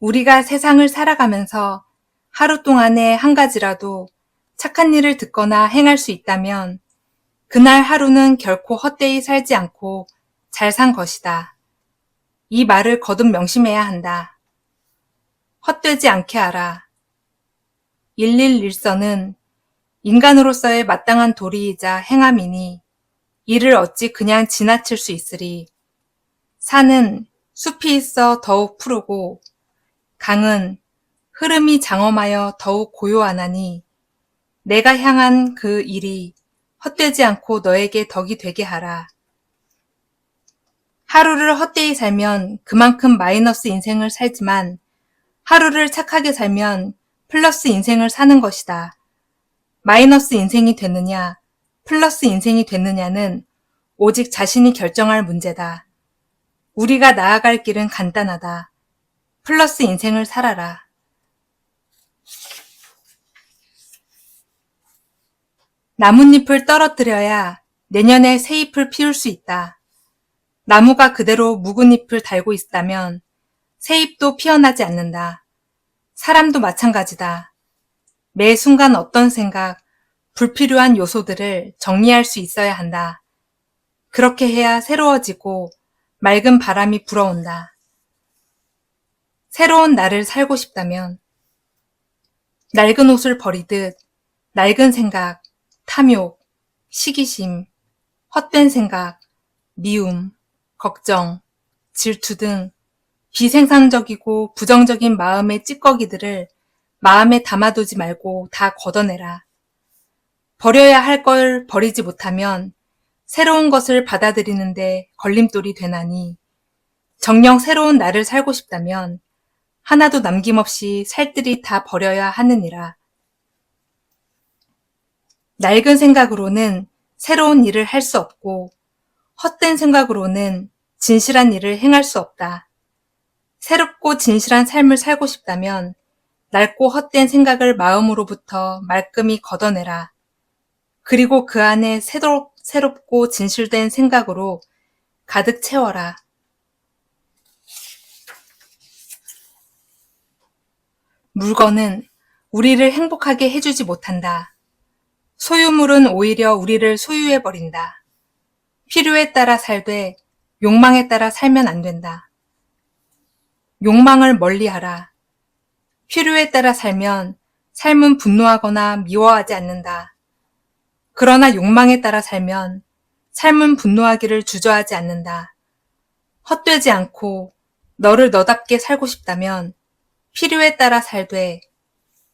우리가 세상을 살아가면서 하루 동안에 한 가지라도 착한 일을 듣거나 행할 수 있다면 그날 하루는 결코 헛되이 살지 않고 잘 산 것이다. 이 말을 거듭 명심해야 한다. 헛되지 않게 하라. 111서는 인간으로서의 마땅한 도리이자 행함이니 이를 어찌 그냥 지나칠 수 있으리. 산은 숲이 있어 더욱 푸르고 강은 흐름이 장엄하여 더욱 고요하나니 내가 향한 그 일이 헛되지 않고 너에게 덕이 되게 하라. 하루를 헛되이 살면 그만큼 마이너스 인생을 살지만 하루를 착하게 살면 플러스 인생을 사는 것이다. 마이너스 인생이 되느냐, 플러스 인생이 되느냐는 오직 자신이 결정할 문제다. 우리가 나아갈 길은 간단하다. 플러스 인생을 살아라. 나뭇잎을 떨어뜨려야 내년에 새 잎을 피울 수 있다. 나무가 그대로 묵은 잎을 달고 있다면 새 잎도 피어나지 않는다. 사람도 마찬가지다. 매 순간 어떤 생각, 불필요한 요소들을 정리할 수 있어야 한다. 그렇게 해야 새로워지고 맑은 바람이 불어온다. 새로운 나를 살고 싶다면 낡은 옷을 버리듯 낡은 생각, 탐욕, 시기심, 헛된 생각, 미움, 걱정, 질투 등 비생산적이고 부정적인 마음의 찌꺼기들을 마음에 담아두지 말고 다 걷어내라. 버려야 할 걸 버리지 못하면 새로운 것을 받아들이는데 걸림돌이 되나니 정령 새로운 나를 살고 싶다면 하나도 남김없이 살뜰히 다 버려야 하느니라. 낡은 생각으로는 새로운 일을 할 수 없고 헛된 생각으로는 진실한 일을 행할 수 없다. 새롭고 진실한 삶을 살고 싶다면 낡고 헛된 생각을 마음으로부터 말끔히 걷어내라. 그리고 그 안에 새롭, 새롭고 진실된 생각으로 가득 채워라. 물건은 우리를 행복하게 해주지 못한다. 소유물은 오히려 우리를 소유해버린다. 필요에 따라 살되 욕망에 따라 살면 안 된다. 욕망을 멀리 하라. 필요에 따라 살면 삶은 분노하거나 미워하지 않는다. 그러나 욕망에 따라 살면 삶은 분노하기를 주저하지 않는다. 헛되지 않고 너를 너답게 살고 싶다면 필요에 따라 살되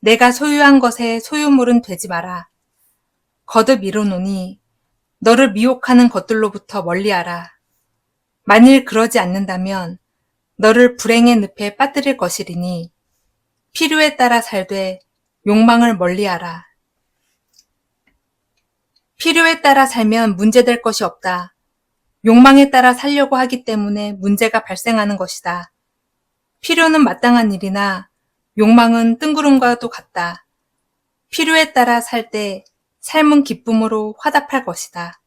내가 소유한 것에 소유물은 되지 마라. 거듭 이루노니 너를 미혹하는 것들로부터 멀리하라. 만일 그러지 않는다면 너를 불행의 늪에 빠뜨릴 것이리니 필요에 따라 살되 욕망을 멀리하라. 필요에 따라 살면 문제될 것이 없다. 욕망에 따라 살려고 하기 때문에 문제가 발생하는 것이다. 필요는 마땅한 일이나 욕망은 뜬구름과도 같다. 필요에 따라 살 때 삶은 기쁨으로 화답할 것이다.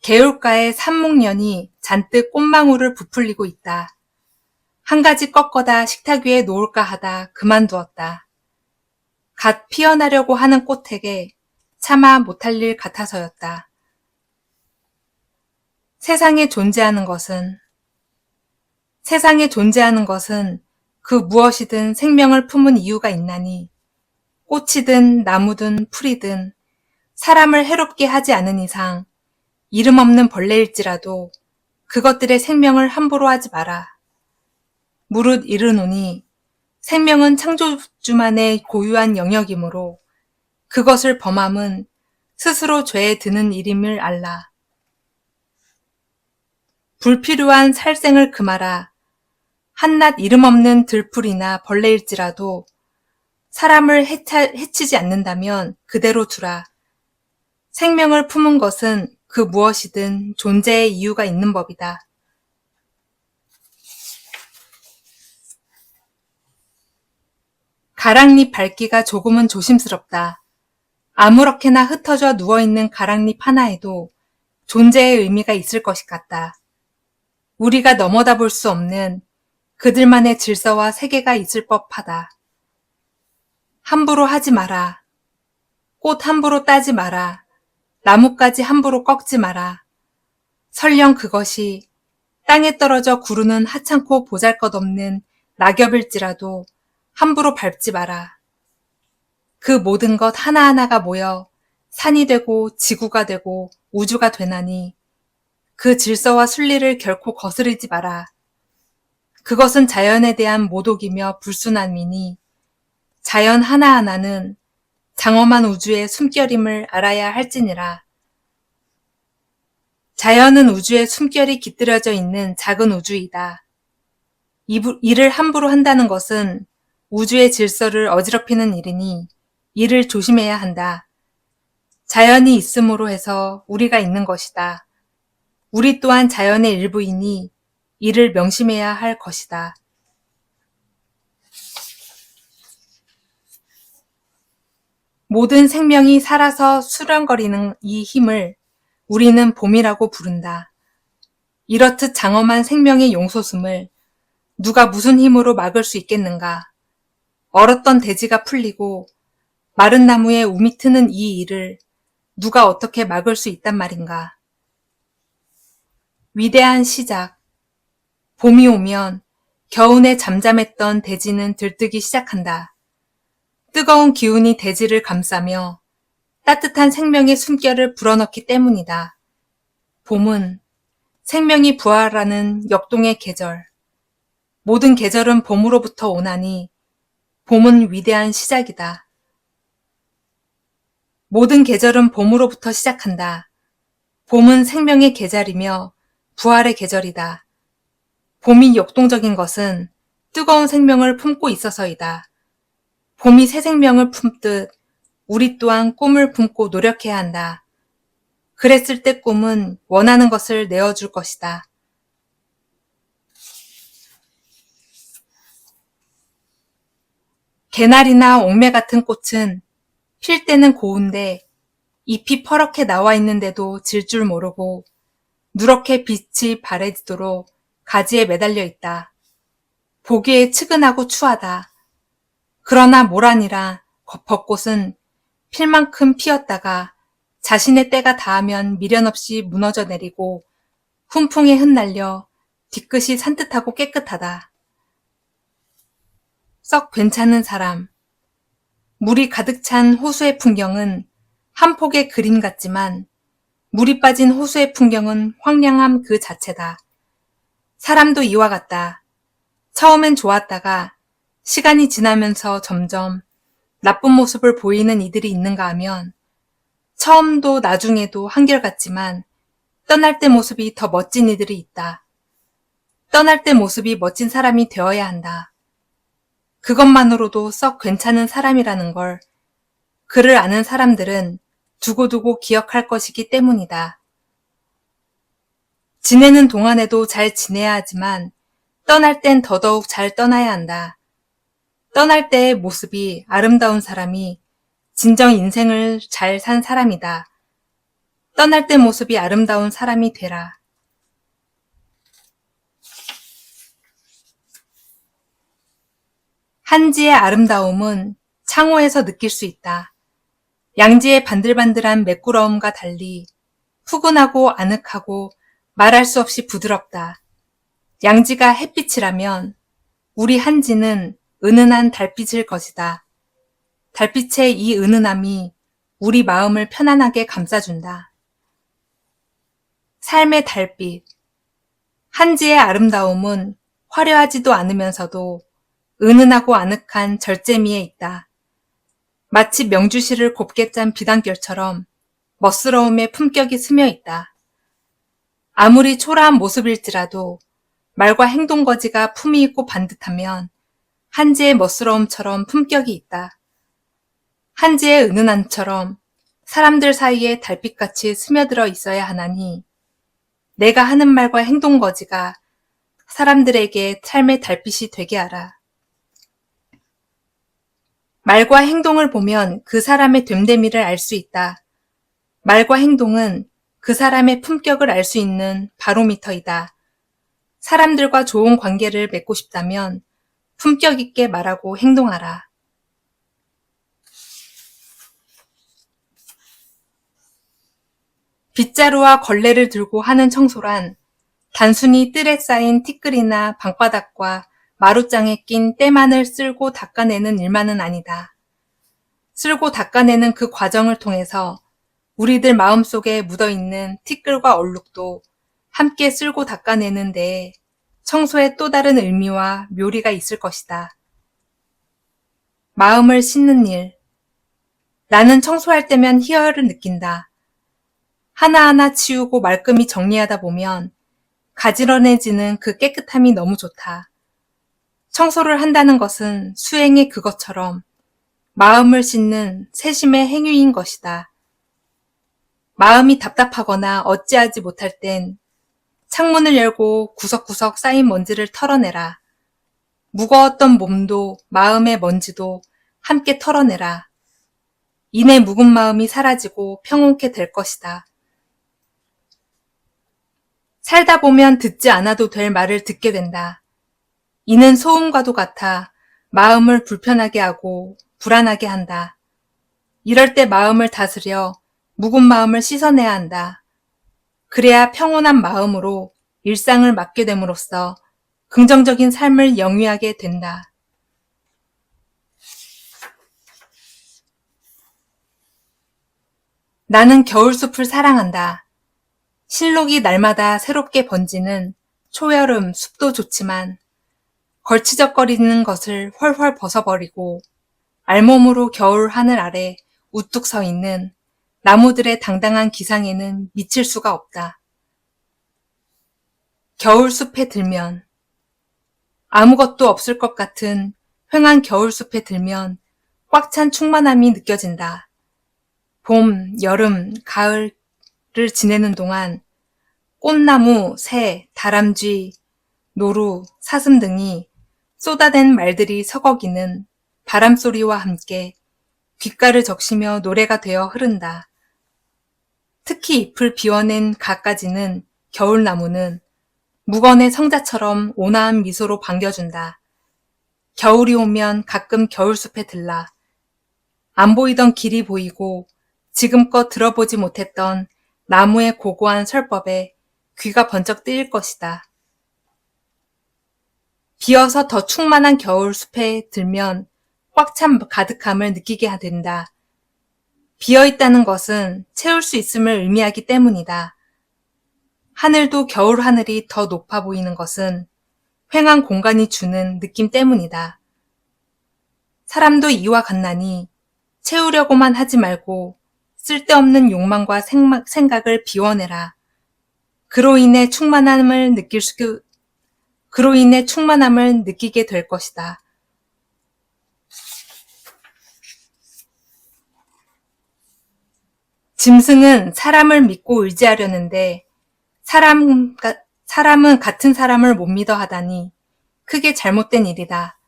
개울가에 산목련이 잔뜩 꽃망울을 부풀리고 있다. 한 가지 꺾어다 식탁 위에 놓을까 하다 그만두었다. 갓 피어나려고 하는 꽃에게 차마 못할 일 같아서였다. 세상에 존재하는 것은 세상에 존재하는 것은 그 무엇이든 생명을 품은 이유가 있나니 꽃이든 나무든 풀이든 사람을 해롭게 하지 않은 이상 이름 없는 벌레일지라도 그것들의 생명을 함부로 하지 마라. 무릇 이르노니 생명은 창조주만의 고유한 영역이므로 그것을 범함은 스스로 죄에 드는 일임을 알라. 불필요한 살생을 금하라. 한낱 이름 없는 들풀이나 벌레일지라도 사람을 해차, 해치 지 않는다면 그대로 두라. 생명을 품은 것은 그 무엇이든 존재의 이유가 있는 법이다. 가랑잎 밟기가 조금은 조심스럽다. 아무렇게나 흩어져 누워있는 가랑잎 하나에도 존재의 의미가 있을 것이 같다. 우리가 넘어다 볼 수 없는 그들만의 질서와 세계가 있을 법하다. 함부로 하지 마라. 꽃 함부로 따지 마라. 나뭇가지 함부로 꺾지 마라. 설령 그것이 땅에 떨어져 구르는 하찮고 보잘것없는 낙엽일지라도 함부로 밟지 마라. 그 모든 것 하나하나가 모여 산이 되고 지구가 되고 우주가 되나니 그 질서와 순리를 결코 거스르지 마라. 그것은 자연에 대한 모독이며 불순함이니 자연 하나하나는 장엄한 우주의 숨결임을 알아야 할지니라. 자연은 우주의 숨결이 깃들여져 있는 작은 우주이다. 이를 함부로 한다는 것은 우주의 질서를 어지럽히는 일이니 이를 조심해야 한다. 자연이 있음으로 해서 우리가 있는 것이다. 우리 또한 자연의 일부이니 이를 명심해야 할 것이다. 모든 생명이 살아서 수련거리는 이 힘을 우리는 봄이라고 부른다. 이렇듯 장엄한 생명의 용솟음을 누가 무슨 힘으로 막을 수 있겠는가? 얼었던 대지가 풀리고 마른 나무에 우미 트는 이 일을 누가 어떻게 막을 수 있단 말인가? 위대한 시작. 봄이 오면 겨우내 잠잠했던 대지는 들뜨기 시작한다. 뜨거운 기운이 대지를 감싸며 따뜻한 생명의 숨결을 불어넣기 때문이다. 봄은 생명이 부활하는 역동의 계절. 모든 계절은 봄으로부터 오나니 봄은 위대한 시작이다. 모든 계절은 봄으로부터 시작한다. 봄은 생명의 계절이며 부활의 계절이다. 봄이 역동적인 것은 뜨거운 생명을 품고 있어서이다. 봄이 새 생명을 품듯 우리 또한 꿈을 품고 노력해야 한다. 그랬을 때 꿈은 원하는 것을 내어줄 것이다. 개나리나 옥매 같은 꽃은 필 때는 고운데 잎이 퍼렇게 나와 있는데도 질 줄 모르고 누렇게 빛이 바래지도록 가지에 매달려 있다. 보기에 측은하고 추하다. 그러나 모란이라 벚꽃은 필만큼 피었다가 자신의 때가 닿으면 미련 없이 무너져 내리고 훈풍에 흩날려 뒤끝이 산뜻하고 깨끗하다. 썩 괜찮은 사람. 물이 가득 찬 호수의 풍경은 한 폭의 그림 같지만 물이 빠진 호수의 풍경은 황량함 그 자체다. 사람도 이와 같다. 처음엔 좋았다가 시간이 지나면서 점점 나쁜 모습을 보이는 이들이 있는가 하면 처음도 나중에도 한결같지만 떠날 때 모습이 더 멋진 이들이 있다. 떠날 때 모습이 멋진 사람이 되어야 한다. 그것만으로도 썩 괜찮은 사람이라는 걸 그를 아는 사람들은 두고두고 기억할 것이기 때문이다. 지내는 동안에도 잘 지내야 하지만 떠날 땐 더더욱 잘 떠나야 한다. 떠날 때의 모습이 아름다운 사람이 진정 인생을 잘 산 사람이다. 떠날 때 모습이 아름다운 사람이 되라. 한지의 아름다움은 창호에서 느낄 수 있다. 양지의 반들반들한 매꾸러움과 달리 푸근하고 아늑하고 말할 수 없이 부드럽다. 양지가 햇빛이라면 우리 한지는 은은한 달빛일 것이다. 달빛의 이 은은함이 우리 마음을 편안하게 감싸준다. 삶의 달빛. 한지의 아름다움은 화려하지도 않으면서도 은은하고 아늑한 절제미에 있다. 마치 명주실을 곱게 짠 비단결처럼 멋스러움의 품격이 스며 있다. 아무리 초라한 모습일지라도 말과 행동 거지가 품이 있고 반듯하면 한지의 멋스러움처럼 품격이 있다. 한지의 은은함처럼 사람들 사이에 달빛같이 스며들어 있어야 하나니 내가 하는 말과 행동 거지가 사람들에게 삶의 달빛이 되게 하라. 말과 행동을 보면 그 사람의 됨됨이를 알 수 있다. 말과 행동은 그 사람의 품격을 알 수 있는 바로미터이다. 사람들과 좋은 관계를 맺고 싶다면 품격 있게 말하고 행동하라. 빗자루와 걸레를 들고 하는 청소란 단순히 뜰에 쌓인 티끌이나 방바닥과 마루장에 낀 때만을 쓸고 닦아내는 일만은 아니다. 쓸고 닦아내는 그 과정을 통해서 우리들 마음속에 묻어있는 티끌과 얼룩도 함께 쓸고 닦아내는 데 청소에 또 다른 의미와 묘리가 있을 것이다. 마음을 씻는 일. 나는 청소할 때면 희열을 느낀다. 하나하나 치우고 말끔히 정리하다 보면 가지런해지는 그 깨끗함이 너무 좋다. 청소를 한다는 것은 수행의 그것처럼 마음을 씻는 세심의 행위인 것이다. 마음이 답답하거나 어찌하지 못할 땐 창문을 열고 구석구석 쌓인 먼지를 털어내라. 무거웠던 몸도 마음의 먼지도 함께 털어내라. 이내 묵은 마음이 사라지고 평온케 될 것이다. 살다 보면 듣지 않아도 될 말을 듣게 된다. 이는 소음과도 같아 마음을 불편하게 하고 불안하게 한다. 이럴 때 마음을 다스려 묵은 마음을 씻어내야 한다. 그래야 평온한 마음으로 일상을 맞게 됨으로써 긍정적인 삶을 영위하게 된다. 나는 겨울숲을 사랑한다. 실록이 날마다 새롭게 번지는 초여름 숲도 좋지만 걸치적거리는 것을 훨훨 벗어버리고 알몸으로 겨울 하늘 아래 우뚝 서 있는 나무들의 당당한 기상에는 미칠 수가 없다. 겨울 숲에 들면 아무것도 없을 것 같은 휑한 겨울 숲에 들면 꽉 찬 충만함이 느껴진다. 봄, 여름, 가을을 지내는 동안 꽃나무, 새, 다람쥐, 노루, 사슴 등이 쏟아낸 말들이 서거기는 바람소리와 함께 귓가를 적시며 노래가 되어 흐른다. 특히 잎을 비워낸 가까지는 겨울나무는 무건의 성자처럼 온화한 미소로 반겨준다. 겨울이 오면 가끔 겨울숲에 들라. 안 보이던 길이 보이고 지금껏 들어보지 못했던 나무의 고고한 설법에 귀가 번쩍 뜨일 것이다. 비어서 더 충만한 겨울 숲에 들면 꽉 찬 가득함을 느끼게 된다. 비어 있다는 것은 채울 수 있음을 의미하기 때문이다. 하늘도 겨울 하늘이 더 높아 보이는 것은 횡한 공간이 주는 느낌 때문이다. 사람도 이와 같나니 채우려고만 하지 말고 쓸데없는 욕망과 생각을 비워내라. 그로 인해 충만함을 느낄 수, 그로 인해 충만함을 느끼게 될 것이다. 짐승은 사람을 믿고 의지하려는데 사람, 사람은 같은 사람을 못 믿어 하다니 크게 잘못된 일이다.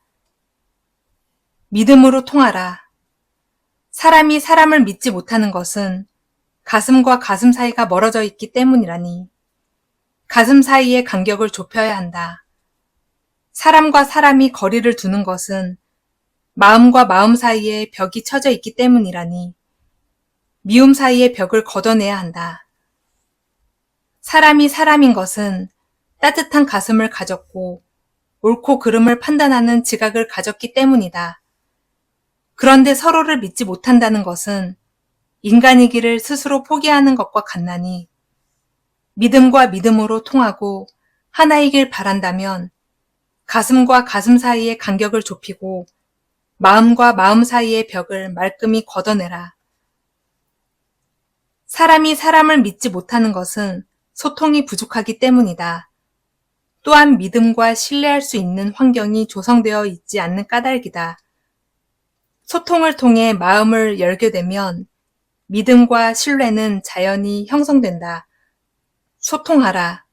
믿음으로 통하라. 사람이 사람을 믿지 못하는 것은 가슴과 가슴 사이가 멀어져 있기 때문이라니. 가슴 사이의 간격을 좁혀야 한다. 사람과 사람이 거리를 두는 것은 마음과 마음 사이에 벽이 쳐져 있기 때문이라니. 미움 사이의 벽을 걷어내야 한다. 사람이 사람인 것은 따뜻한 가슴을 가졌고 옳고 그름을 판단하는 지각을 가졌기 때문이다. 그런데 서로를 믿지 못한다는 것은 인간이기를 스스로 포기하는 것과 같나니 믿음과 믿음으로 통하고 하나이길 바란다면 가슴과 가슴 사이의 간격을 좁히고 마음과 마음 사이의 벽을 말끔히 걷어내라. 사람이 사람을 믿지 못하는 것은 소통이 부족하기 때문이다. 또한 믿음과 신뢰할 수 있는 환경이 조성되어 있지 않는 까닭이다. 소통을 통해 마음을 열게 되면 믿음과 신뢰는 자연히 형성된다. 소통하라.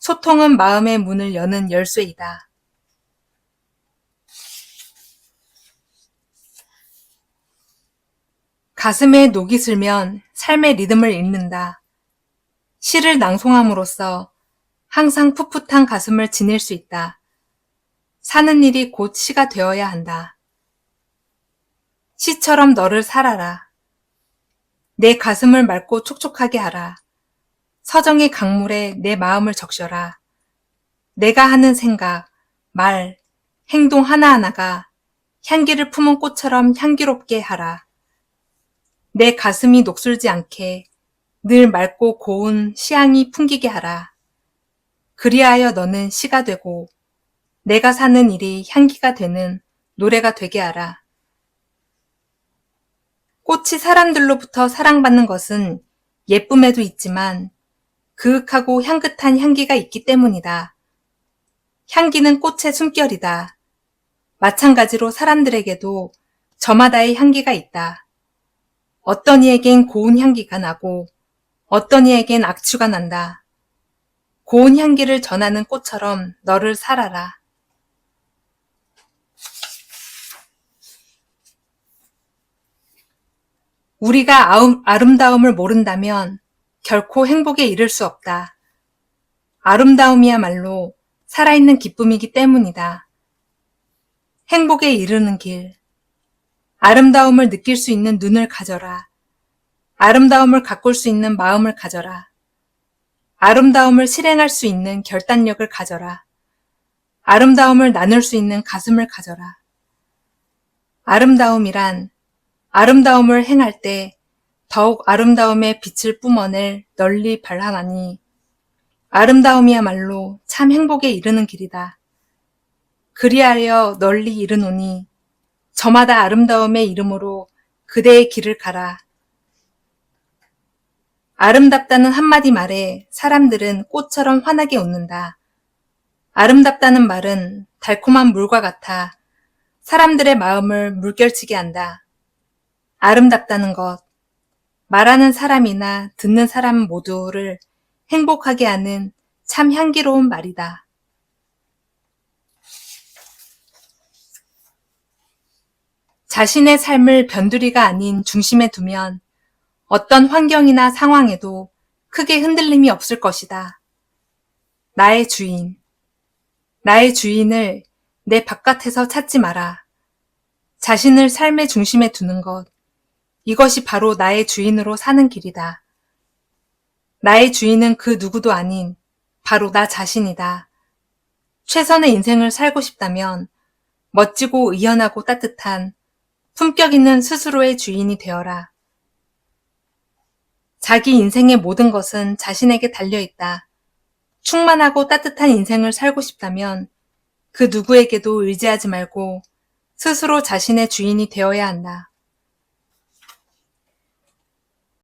소통은 마음의 문을 여는 열쇠이다. 가슴에 녹이 슬면 삶의 리듬을 잃는다. 시를 낭송함으로써 항상 풋풋한 가슴을 지닐 수 있다. 사는 일이 곧 시가 되어야 한다. 시처럼 너를 살아라. 내 가슴을 맑고 촉촉하게 하라. 서정의 강물에 내 마음을 적셔라. 내가 하는 생각, 말, 행동 하나하나가 향기를 품은 꽃처럼 향기롭게 하라. 내 가슴이 녹슬지 않게 늘 맑고 고운 시향이 풍기게 하라. 그리하여 너는 시가 되고 내가 사는 일이 향기가 되는 노래가 되게 하라. 꽃이 사람들로부터 사랑받는 것은 예쁨에도 있지만 그윽하고 향긋한 향기가 있기 때문이다. 향기는 꽃의 숨결이다. 마찬가지로 사람들에게도 저마다의 향기가 있다. 어떤 이에겐 고운 향기가 나고 어떤 이에겐 악취가 난다. 고운 향기를 전하는 꽃처럼 너를 살아라. 우리가 아름다움을 모른다면 결코 행복에 이를 수 없다. 아름다움이야말로 살아있는 기쁨이기 때문이다. 행복에 이르는 길. 아름다움을 느낄 수 있는 눈을 가져라. 아름다움을 가꿀 수 있는 마음을 가져라. 아름다움을 실행할 수 있는 결단력을 가져라. 아름다움을 나눌 수 있는 가슴을 가져라. 아름다움이란 아름다움을 행할 때 더욱 아름다움의 빛을 뿜어낼 널리 발하나니 아름다움이야말로 참 행복에 이르는 길이다. 그리하여 널리 이르노니 저마다 아름다움의 이름으로 그대의 길을 가라. 아름답다는 한마디 말에 사람들은 꽃처럼 환하게 웃는다. 아름답다는 말은 달콤한 물과 같아 사람들의 마음을 물결치게 한다. 아름답다는 것, 말하는 사람이나 듣는 사람 모두를 행복하게 하는 참 향기로운 말이다. 자신의 삶을 변두리가 아닌 중심에 두면 어떤 환경이나 상황에도 크게 흔들림이 없을 것이다. 나의 주인. 나의 주인을 내 바깥에서 찾지 마라. 자신을 삶의 중심에 두는 것. 이것이 바로 나의 주인으로 사는 길이다. 나의 주인은 그 누구도 아닌 바로 나 자신이다. 최선의 인생을 살고 싶다면 멋지고 의연하고 따뜻한 품격 있는 스스로의 주인이 되어라. 자기 인생의 모든 것은 자신에게 달려있다. 충만하고 따뜻한 인생을 살고 싶다면 그 누구에게도 의지하지 말고 스스로 자신의 주인이 되어야 한다.